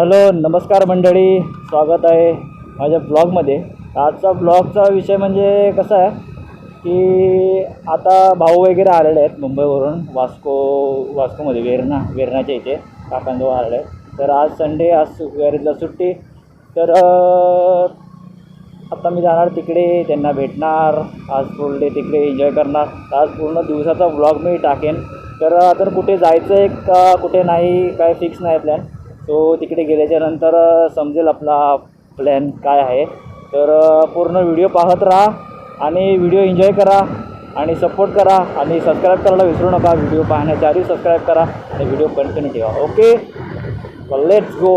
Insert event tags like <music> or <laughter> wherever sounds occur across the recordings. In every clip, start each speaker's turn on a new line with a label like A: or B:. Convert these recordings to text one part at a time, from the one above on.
A: Hello नमस्कार मंडळी. स्वागत आहे माझ्या ब्लॉगमध्ये. आजचा ब्लॉगचा विषय म्हणजे कसा आहे की आता भाऊ वगैरे आलेले आहेत मुंबईवरून. वास्को वास्कोमध्ये वेरणा वेरणाच्या इथे काकांजवळ आलेले आहेत. तर आज संडे आज सुगरीला सुट्टी. तर आता मी जाणार तिकडे त्यांना भेटणार. आज फुल डे तिकडे एन्जॉय करणार. आज पूर्ण दिवसाचा ब्लॉग मी टाकेन. तर आता कुठे जायचं आहे का कुठे नाही काय फिक्स नाही प्लॅन सो तिकडे गेल्याच्यानंतर समजेल आपला प्लॅन काय आहे. तर पूर्ण व्हिडिओ पाहत राहा आणि व्हिडिओ एन्जॉय करा आणि सपोर्ट करा आणि सबस्क्राईब करायला विसरू नका. व्हिडिओ पाहण्याच्या आधी सबस्क्राईब करा आणि व्हिडिओ कंटिन्यू ठेवा. ओके लेट्स गो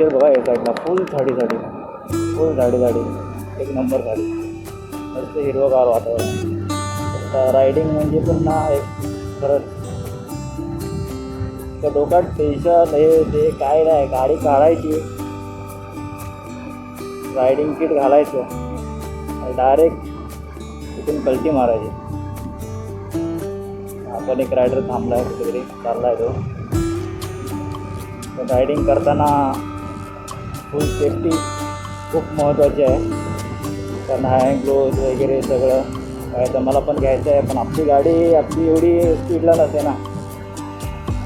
A: बघा या साईडला फुल झाडी झाडी. फुल झाडी झाडी. एक नंबर झाडी. मस्त हिरवगार वातावरण. आता रायडिंग म्हणजे पुन्हा एक खरंच. त्या डोक्यात टेन्शन हे ते काय नाही. गाडी काढायची. रायडिंग किट घालायचं. डायरेक्ट तिथून कल्टी मारायची. आपण एक रायडर थांबला आहे कुठेतरी. चालला आहे तो. रायडिंग करताना फुल सेफ्टी खूप महत्त्वाची आहे. कारण हँड ग्लोज वगैरे सगळं. तर मला पण घ्यायचं आहे. पण आपली गाडी आपली एवढी स्पीडला नसते ना.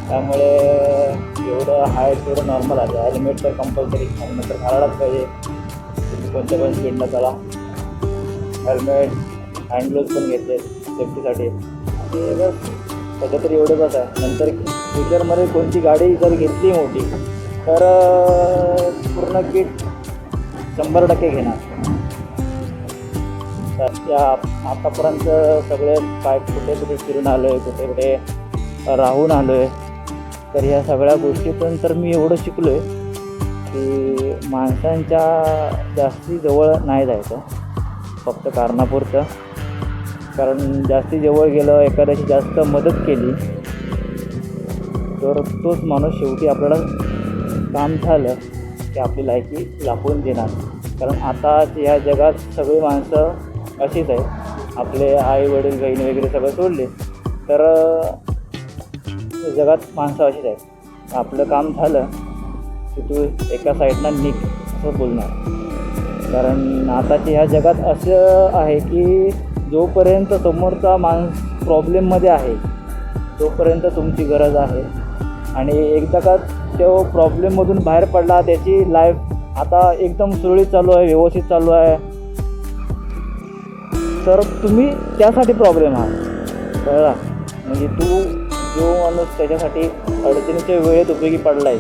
A: त्यामुळे एवढं हाय एवढं नॉर्मल आहे. हेल्मेट तर कंपल्सरी हेल्मेट तर घालायलाच पाहिजे. तुम्ही कोणत्या पण स्पीडला चला. हेल्मेट हँड ग्लोव्ज पण घेतले सेफ्टीसाठी ते बस सध्या तरी एवढं बस आहे. नंतर फ्युचरमध्ये कोणती गाडी जर घेतली मोठी तर पूर्ण किट शंभर टक्के घेणार. तर त्या आतापर्यंत सगळे काय कुठे कुठे फिरून आलो आहे कुठे कुठे राहून आलो आहे तर ह्या सगळ्या गोष्टीतून तर मी एवढं शिकलो आहे की माणसांच्या जास्ती जवळ नाही जायचं. फक्त कारणापुरतं. कारण जास्ती जवळ गेलं एखाद्याची जास्त मदत केली तर तोच माणूस शेवटी आपल्याला काम झालं की आपली लायकी लापून देणार. कारण आता या जगात सगळी माणसं अशीच आहे आपले आई वडील बहीण वगैरे सगळं सोडले. तर जगात माणसं अशीच आहेत. आपलं काम झालं की तू एका साईडनं निघ असं बोलणार. कारण आताच्या ह्या जगात असं आहे की जोपर्यंत समोरचा माणूस प्रॉब्लेममध्ये आहे तोपर्यंत तुमची गरज आहे. आणि एकदा का तो प्रॉब्लेममधून बाहेर पडला त्याची लाईफ आता एकदम सुरळीत चालू आहे व्यवस्थित चालू आहे. तर तुम्ही त्यासाठी प्रॉब्लेम आहात. कळला? म्हणजे तू जो माणूस त्याच्यासाठी अडचणीच्या वेळेत उपयोगी पडला आहे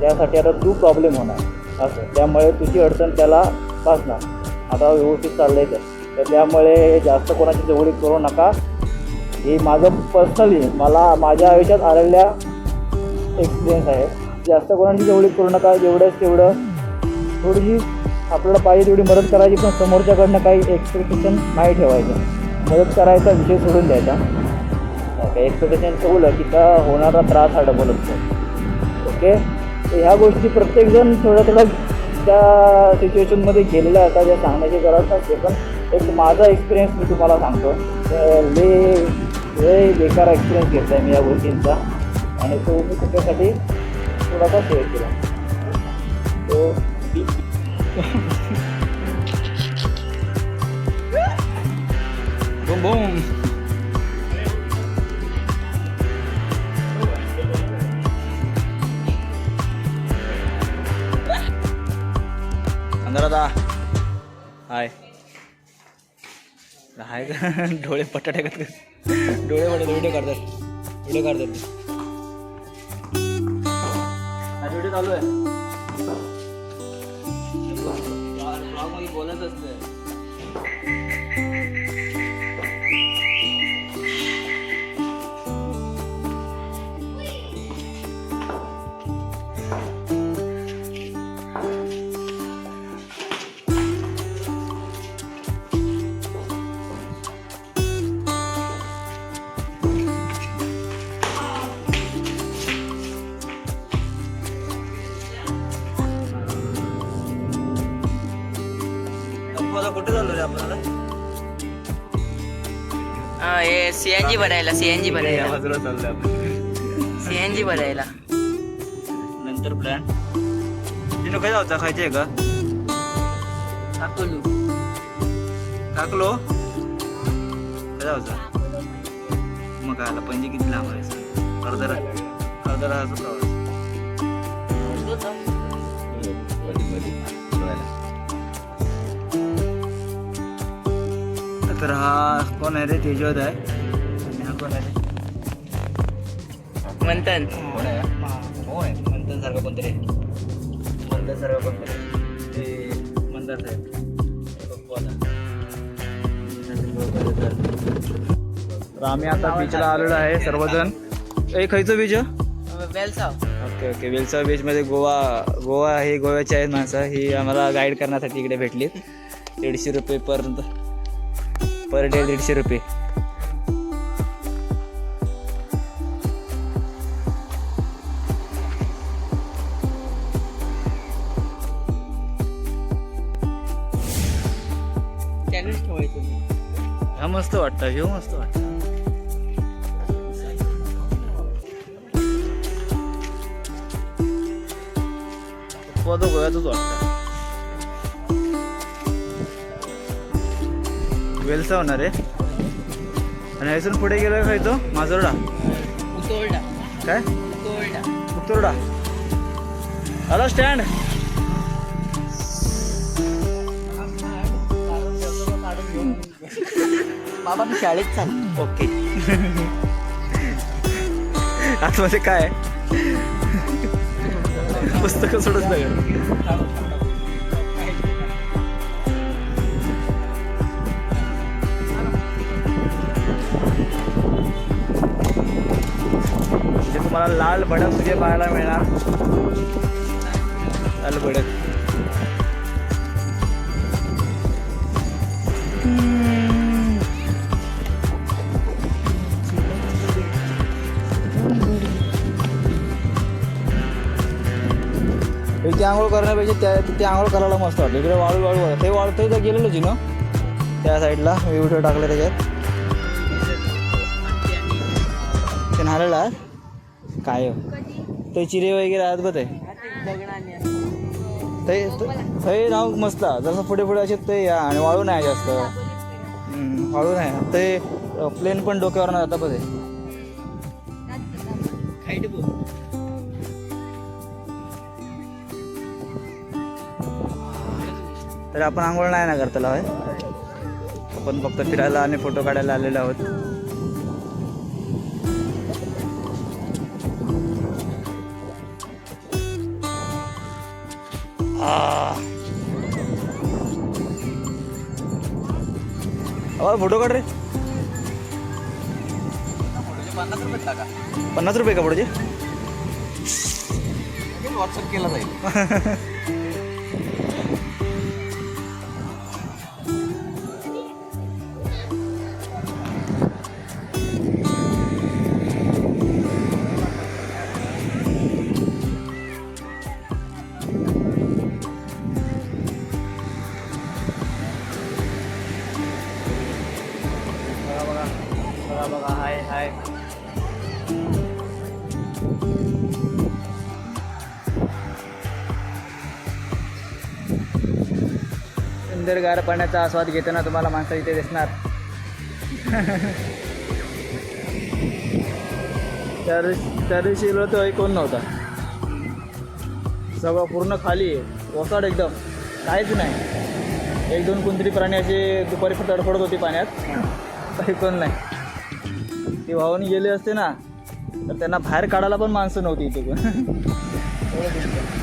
A: त्यासाठी आता तू प्रॉब्लेम होणार. असं. त्यामुळे तुझी अडचण त्याला वाचणार आता व्यवस्थित चाललं आहे तर त्यामुळे जास्त कोणाची जवळीक करू नका. हे माझं पर्सनली मला माझ्या आयुष्यात आलेल्या एक्सपिरियन्स आहे. जास्त कोणाची जेवढी पूर्ण नका जेवढंच तेवढं थोडीशी आपल्याला पाहिजे तेवढी मदत करायची पण समोरच्याकडनं काही एक्सपेक्टेशन नाही ठेवायचं. मदत करायचा विषय सोडून द्यायचा. ओके एक्सपेक्टेशन ठेवलं की त्या होणारा त्रास हा डबल असतो. ओके तर ह्या गोष्टी प्रत्येकजण थोडं थोडं त्या सिच्युएशनमध्ये गेलेल्या असतात ज्या सांगण्याची गरज नसते पण एक माझा एक्सपिरियन्स मी तुम्हाला सांगतो. तर लय लय बेकार एक्सपिरियन्स घेतला आहे मी या गोष्टींचा. आणि तो मी त्याच्यासाठी थोडासा शेअर केला. तो अंधारादा हाय. हाय का? <laughs> डोळे पटाटे करतात डोळे पटाटे व्हिडिओ काढतात. व्हिडिओ काढतात. व्हिडिओ चालू आहे. बोलत असते चाललो रे आपल्याला
B: सीएनजी भरायला सीएनजी भरायला
A: बाजूला आपण
B: सीएनजी भरायला
A: नंतर प्लॅन तिनं काय जायचं खायचे का?
B: अकोलू
A: टाकलो काय जायचं मग काय आला पणजी किती लांब आहे अर्धा अर्धा राहायचा प्रवास. तर हा कोण आहे रे? तेजवत आहे. आणि हा कोण आहे रे?
B: मंथन.
A: कोण आहे? हो आहे? मंथन सारखं कोणतरी आहे. मंथन सारखं कोणतरी आहे. ते मंदार साहेब. तर आम्ही आता बीचला आलेलो आहे सर्वजण. ए खायचं बीच
B: वेलसाव.
A: Okay okay. वेलसा बीचमध्ये गोवा गोवा हे गोव्याचे आहेत माणसं. ही आम्हाला गाईड करण्यासाठी इकडे भेटली. दीडशे रुपये पर पर डे दीडशे रुपये.
B: ठेवायचं
A: हा मस्त वाटतं ह्यो मस्त वाटतं. पद गोव्यातच वाटतं वेलसा होणार आहे. आणि ह्यातून पुढे गेलो काय तो माजोरडा.
B: उतोरडा.
A: काय?
B: उतोरडा.
A: आला स्टँड.
B: बाबा मी शाळेत चाल
A: ओके. आतमध्ये काय? पुस्तकं सोडत नाही तुम्हाला लाल भडक तुझे पाहायला मिळणार. लाल भडक. इथे आंघोळ करण्यापेक्षा त्या तिथे आंघोळ करायला मस्त वाटतं इकडे वाळू वाळू ते वाळू ते तर गेलेलो जी ना? त्या साईडला. मी व्हिडिओ टाकले त्याच्यात. ते नारळ आहे? काय? ते चिरे वगैरे आहेत बघ ते. नाव मस्त. जसं पुढे पुढे असे ते या आणि वाळू नाही जास्त. वाळू नाही. ते प्लेन पण डोक्यावर जाता बघ तर आपण आंघोळ नाही ना करताला होय? आपण फक्त फिरायला आणि फोटो काढायला आलेलो आहोत. फोटो काढ रे पन्नास रुपये का फोटोचे
C: व्हॉट्सअप
A: सुंदर गार पाण्याचा आस्वाद घेताना तुम्हाला माणसं इथे दिसणार. तर त्या दिवशी गेलो तो कोण नव्हता. सगळं पूर्ण खाली वसाड ओसाड एकदम. काहीच नाही. एक दोन कोणतरी प्राणी असे दुपारी तडफडत होती पाण्यात. काही नाही. ते वाहून गेले असते ना तर त्यांना बाहेर काढायला पण माणसं नव्हती इथे. <laughs> पण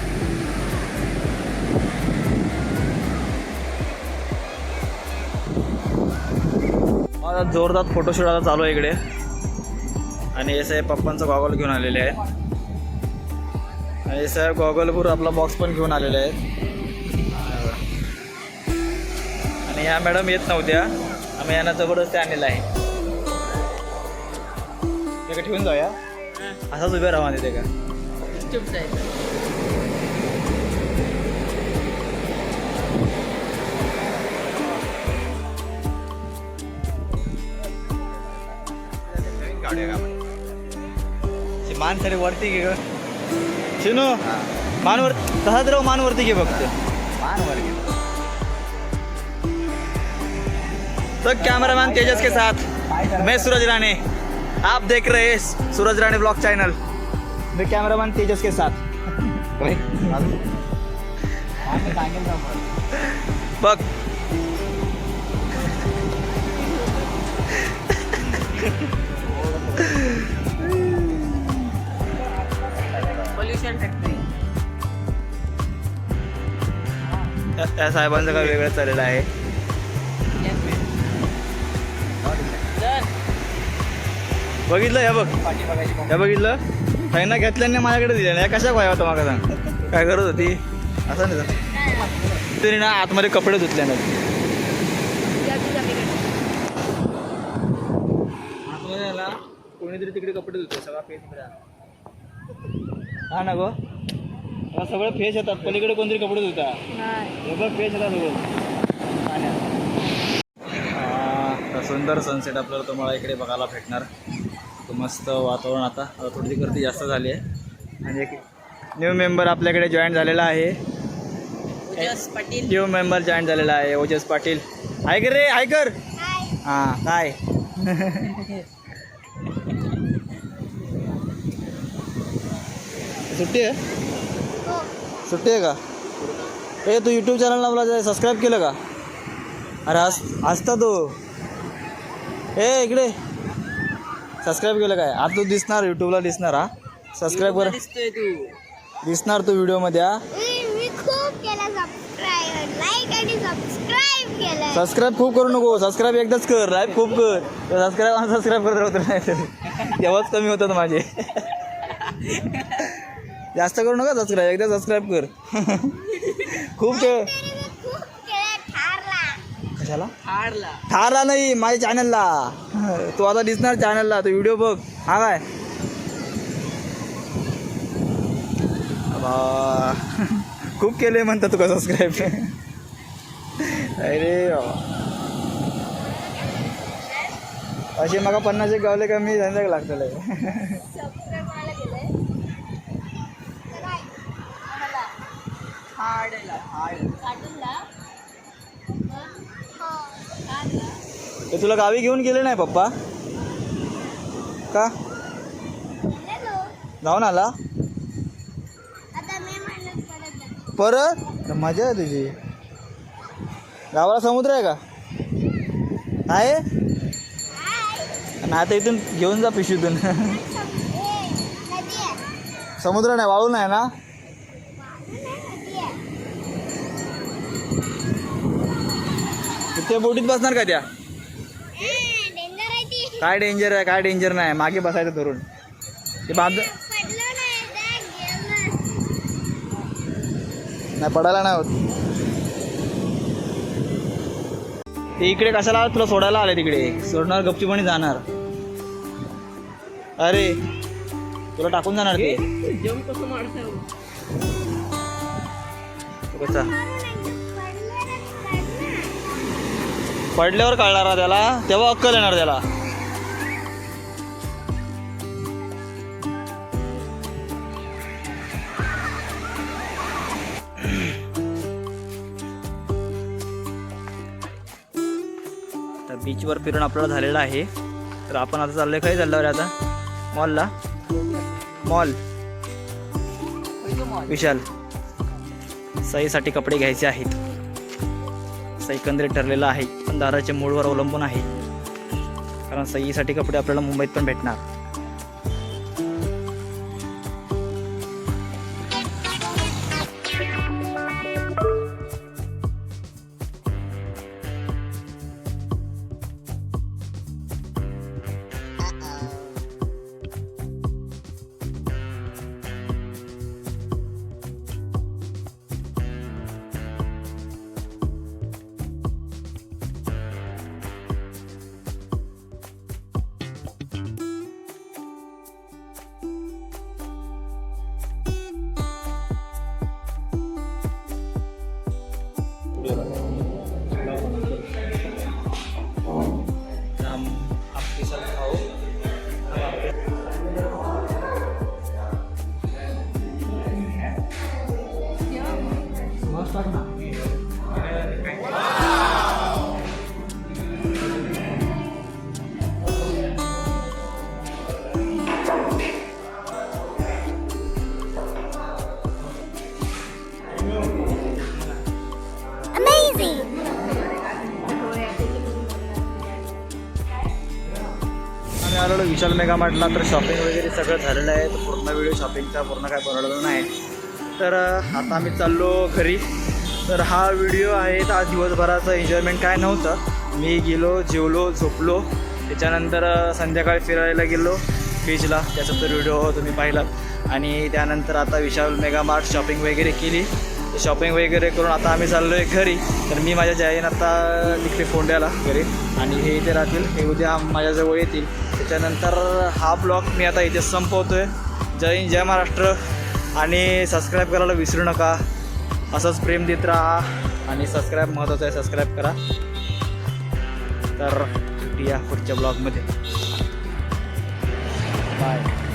A: जोरदार फोटोशूट आता चालू आहे इकडे. आणि हे साहेब पप्पांचा गॉगल घेऊन आलेले आहे आणि साहेब गॉगलपूर आपला बॉक्स पण घेऊन आलेले आहेत. आणि ह्या मॅडम येत नव्हत्या. आम्ही यांना जबरदस्ती आणलेलं आहे. ठेवून जाऊया. असाच उभे राहा तिथे का? सरी वरती घे शिनू मानवर तसाच राहू मान वरती घे फक्त तो कैमरामैन तेजस के साथ मैं सूरज राणे आप देख रहे हैं सूरज राणे ब्लॉग चैनल मैं कैमरामैन तेजस के साथ बघ त्या- त्या साहेबांचं काय वेगळं चाललेलं आहे. बघितलं या बघ. या बघितलं? त्यांना घेतल्याने माझ्याकडे दिल्या या कशा पाहिजे होता मला सांग. काय करत होती? असं नाही तरी. ना आतमध्ये कपडे धुतले ना कोणीतरी तिकडे कपडे धुतले सगळा फेस हा ना गो? सगळं फेस येतात. पलीकडे कोणतरी कपडे धुता. हे बघ फेस येतात सगळं. पाण्यात. सुंदर सनसेट आपल्याला तुम्हाला इकडे बघायला भेटणार. तो मस्त वातावरण आता. आता थोडी गर्दी जास्त झाली आहे. आणि एक न्यू मेंबर आपल्याकडे जॉईन झालेला आहे.
B: Ojas Patil.
A: New member join झालेला आहे ओजस पाटील. हाय कर रे हाय कर. हां काय सुट्टी आहे? सुट्टी आहे का? ए तू यूट्यूब चॅनलला मला सबस्क्राईब केलं का? अरे हस हसता तू. ए इकडे. सबस्क्राईब केलं काय? आता तू दिसणार यूट्यूबला दिसणार हा? सबस्क्राईब कर.
B: दिसतोय तू.
A: दिसणार तू व्हिडिओमध्ये हा?
D: मी खूप केला सबस्क्राईब
A: खूप करू नको. सबस्क्राईब एकदाच कर. लाईक खूप कर. सबस्क्राईब सबस्क्राईब करत राहतो नाही तर. <laughs> तेव्हाच कमी होतात माझे. जास्त करू नका सबस्क्राईब एकदा सबस्क्राईब कर. <laughs> खूप
D: ठारला
A: कशाला? ठारला नाही माझ्या चॅनलला तू आता दिसणार चॅनलला तो व्हिडिओ बघ. हा काय? <laughs> खूप केले म्हणतात तुका सबस्क्राईब <laughs> अरे. असे मग पन्नास एक गावले का मी धंदा लागतले
D: सबस्क्राईब मला केलंय
A: ते तुला गावी घेऊन गेले नाही पप्पा? का? जाऊन आला?
D: परत
A: मजा आहे तुझी. गावाला समुद्र आहे का? आहे? आणि आता इथून घेऊन जा पिशवीतून.
D: आहे.
A: समुद्र नाही वाळू नाही ना
D: नदी आहे
A: त्या बोटीत बसणार का त्या?
D: डेंजर आहे ती.
A: काय डेंजर आहे काय डेंजर नाही. मागे बसायचं धरून. ते बांध
D: पडलो नाही
A: पडायला नाही होत. ते इकडे कशाला आलं? तुला सोडायला आले तिकडे. सोडणार गपचूपणी जाणार. अरे तुला टाकून जाणार ते.
B: कसं
A: पडल्यावर कळणार त्याला तेव्हा अक्कल येणार त्याला. तर बीचवर फिरून आपल्याला झालेलं आहे. तर आपण आता चाललोय काही चालल्यावर आता. मॉलला मॉल विशाल सईसाठी कपडे घ्यायचे आहेत. असं एकंदरीत ठरलेलं आहे. पण दाराच्या मूळवर अवलंबून आहे. कारण सईसाठी कपडे आपल्याला मुंबईत पण भेटणार. मेगा मार्टला तर शॉपिंग वगैरे सगळं झालेलं आहे. तर पूर्ण वेळ शॉपिंगचा पूर्ण काय बनवलेला नाही. तर आता आम्ही चाललो घरी. तर हा व्हिडिओ आहे तर आज दिवसभराचं एन्जॉयमेंट काय नव्हतं. मी गेलो जेवलो झोपलो. त्याच्यानंतर संध्याकाळी फिरायला गेलो बीचला त्याचा तर व्हिडिओ तुम्ही पाहिला. आणि त्यानंतर आता विशाल मेगा मार्ट शॉपिंग वगैरे केली. शॉपिंग वगैरे करून आता आम्ही चाललो आहे घरी. तर मी माझ्या जाईन आता तिकडे फोंड्याला घरी. आणि हे इथे राहतील. हे उद्या माझ्याजवळ येतील. त्याच्यानंतर हा ब्लॉग मी आता इथे संपवतो आहे जय हिंद जय महाराष्ट्र. आणि सबस्क्राईब करायला विसरू नका. असंच प्रेम देत राहा. आणि सबस्क्राईब महत्त्वाचं आहे सबस्क्राईब करा. तर भेटूया पुढच्या ब्लॉगमध्ये. बाय